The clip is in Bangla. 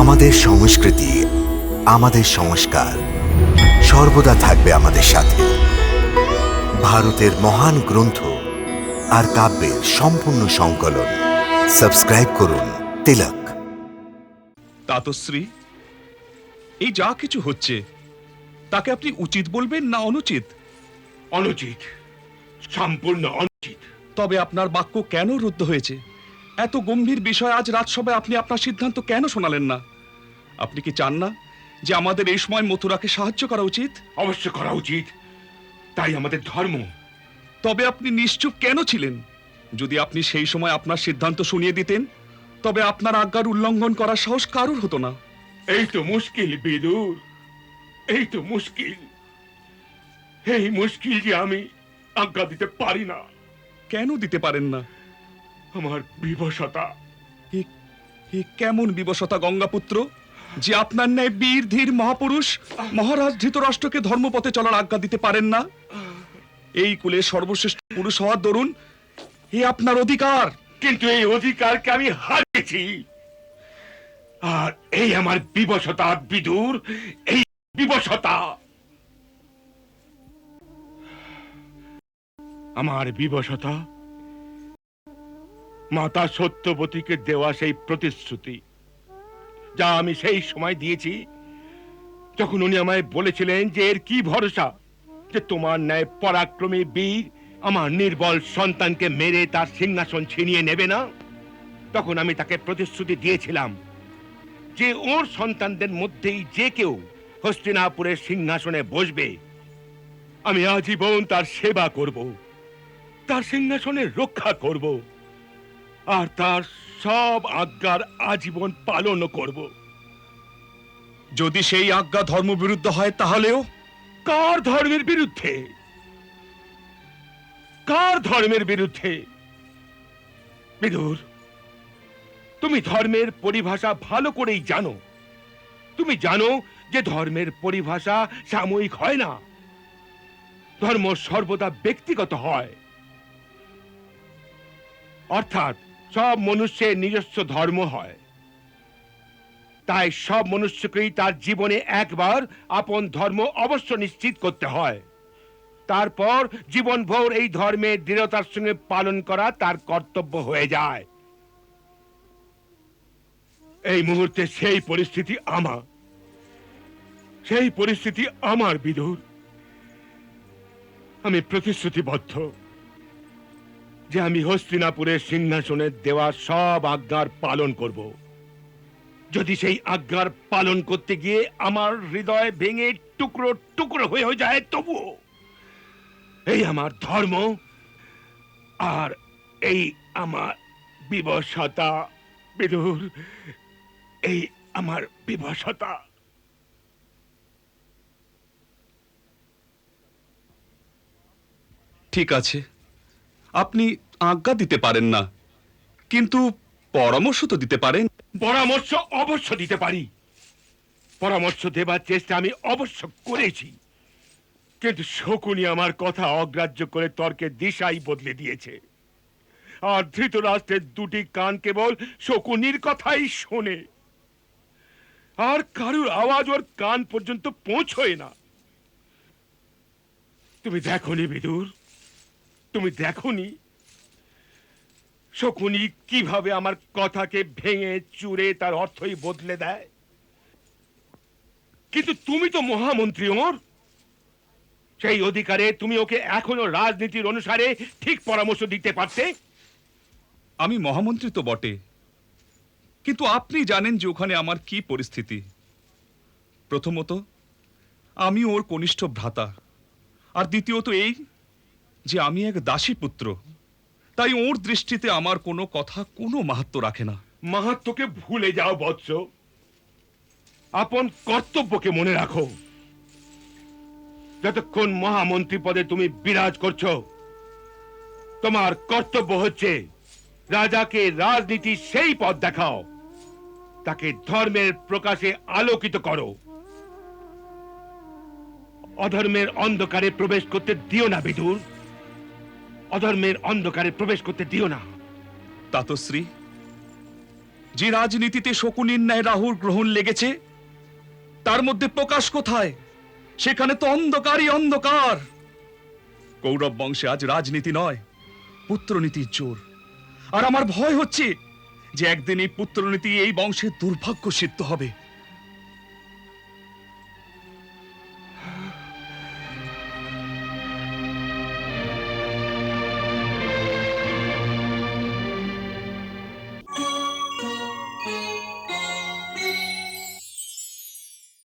আমাদের সংস্কৃতি আমাদের সংস্কার সর্বদা থাকবে আমাদের সাথে। ভারতের মহান গ্রন্থ আর কাব্যের সম্পূর্ণ সংকলন। সাবস্ক্রাইব করুন তিলক। তাতশ্রী এই যা কিছু হচ্ছে তাকে আপনি উচিত বলবেন না অনুচিত? অনুচিত সম্পূর্ণ অনুচিত। তবে আপনার বাক্য কেন রুদ্ধ হয়েছে? এত গম্ভীর বিষয় আজ রাজসভায় আপনি আপনার সিদ্ধান্ত কেন শোনালেন না? আপনি কি চান না যে আমাদের এই সময় মথুরাকে সাহায্য করা উচিত? অবশ্য করা উচিত। তাই আমাদের ধর্ম। তবে আপনি নিশ্চুপ কেন ছিলেন? যদি আপনি সেই সময় আপনার সিদ্ধান্ত শুনিয়ে দিতেন তবে আপনার আজ্ঞার উল্লঙ্ঘন করার সাহস কারুর হতো না? এই তো মুশকিল বিদুর। এই তো মুশকিল। এই মুশকিল যে আমি আজ্ঞা দিতে পারি না। কেন দিতে পারেন না? আমার বিবশতা। এ- কেমন বিবশতা গঙ্গাপুত্র যে আপনার ন্যায় বীর ধীর মহাপুরুষ মহারাজ ধৃতরাষ্ট্রকে ধর্মপথে চলার আজ্ঞা দিতে পারেন না? এই কুলে সর্বশ্রেষ্ঠ পুরুষ হওয়ার দরুন এ আপনার অধিকার। কিন্তু এই অধিকারকে আমি হারিয়েছি। আর এই আমার বিবশতা বিদুর এই বিবশতা। আমার বিবশতা মাতা সত্যবতীকে দেওয়া সেই প্রতিশ্রুতি, যা আমি সেই সময় দিয়েছি যখন উনি আমায় বলেছিলেন যে এর কি ভরসা, যে তোমার ন্যায় পরাক্রমী বীর আমার নির্বল সন্তানকে মেরে তার সিংহাসন ছিনিয়ে নেবে না। তখন আমি তাকে প্রতিশ্রুতি দিয়েছিলাম যে ওর সন্তানদের মধ্যেই যে কেউ হস্তিনাপুরের সিংহাসনে বসবে, আমি আজীবন তার সেবা করব, তার সিংহাসনের রক্ষা করব। আর তার সব আজ্ঞার আজীবন পালনও করব। যদি সেই আজ্ঞা ধর্মবিরুদ্ধ হয় তাহলেও? কার ধর্মের বিরুদ্ধে? কার ধর্মের বিরুদ্ধে? বিদুর তুমি ধর্মের পরিভাষা ভালো করেই জানো। তুমি জানো যে ধর্মের পরিভাষা সাময়িক হয় না। ধর্ম সর্বদা ব্যক্তিগত হয়। অর্থাৎ সব মনুষ্যের নিজস্ব ধর্ম হয়। তাই সব মনুষ্যকেই তার জীবনে একবার আপন ধর্ম অবশ্য নিশ্চিত করতে হয়। তারপর জীবনভর এই ধর্মের দৃঢ়তার সঙ্গে পালন করা তার কর্তব্য হয়ে যায়। এই মুহূর্তে সেই পরিস্থিতি আমার। সেই পরিস্থিতি আমার বিদুর। আমি প্রতিশ্রুতিবদ্ধ। যে আমি হস্তিনাপুরের সিংহাসনে দেওয়া সব আজ্ঞার পালন করব। যদি সেই আজ্ঞার পালন করতে গিয়ে আমার হৃদয় ভেঙে টুকরো টুকরো হয়ে যায়, তবুও এই আমার ধর্ম আর এই আমার বিবশতা বিদুর, এই আমার বিবশতা। ঠিক আছে। আপনি আজ্ঞা দিতে পারেন না। কিন্তু পরামর্শ তো দিতে পারেন। পরামর্শ অবশ্য দিতে পারি। পরামর্শ দেবার চেষ্টা আমি অবশ্য করেছি। কিন্তু শকুনি আমার কথা অগ্রাহ্য করে তর্কের দিশাই বদলে দিয়েছে। আর ধৃতরাষ্ট্রের দুটি কান কেবল শকুনির কথাই শোনে। আর কারুর আওয়াজ ওর কান পর্যন্ত পৌঁছয় না। তুমি দেখনি বিদুর তুমি দেখনি? শকুনি কীভাবে আমার কথাকে ভেঙে, চুরে তার অর্থই বদলে দেয়? কিন্তু তুমি তো মহামন্ত্রী ওর সেই অধিকারে তুমি ওকে এখনও রাজনীতির অনুসারে ঠিক পরামর্শ দিতে পারতে? আমি মহামন্ত্রী তো বটে। কিন্তু আপনি জানেন যে ওখানে আমার কি পরিস্থিতি। প্রথমত, আমি ওর কনিষ্ঠ ভ্রাতা। আর দ্বিতীয়ত এই যে আমি এক দাসী পুত্র। তাই ওর দৃষ্টিতে আমার কোনো কথা কোনো মাহাত্ম রাখে না। মাহাত্মকে ভুলে যাও, বৎস। আপন কর্তব্যকে মনে রাখো। যতক্ষণ মহামন্ত্রী পদে তুমি বিরাজ করছ, তোমার কর্তব্য হচ্ছে রাজাকে রাজনীতি সেই পথ দেখাও। তাকে ধর্মের প্রকাশে আলোকিত করো। অধর্মের অন্ধকারে প্রবেশ করতে দিও না বিদুর। অধর্মের অন্ধকারে প্রবেশ করতে দিও না। তাতশ্রী, যে রাজনীতিতে শকুনির ন্যায় রাহুর গ্রহণ লেগেছে, তার মধ্যে প্রকাশ কোথায়? সেখানে তো অন্ধকারই অন্ধকার। কৌরব বংশে আজ রাজনীতি নয়, পুত্রনীতির জোর। আর আমার ভয় হচ্ছে যে একদিন এই পুত্রনীতি এই বংশের দুর্ভাগ্য সিদ্ধ হবে।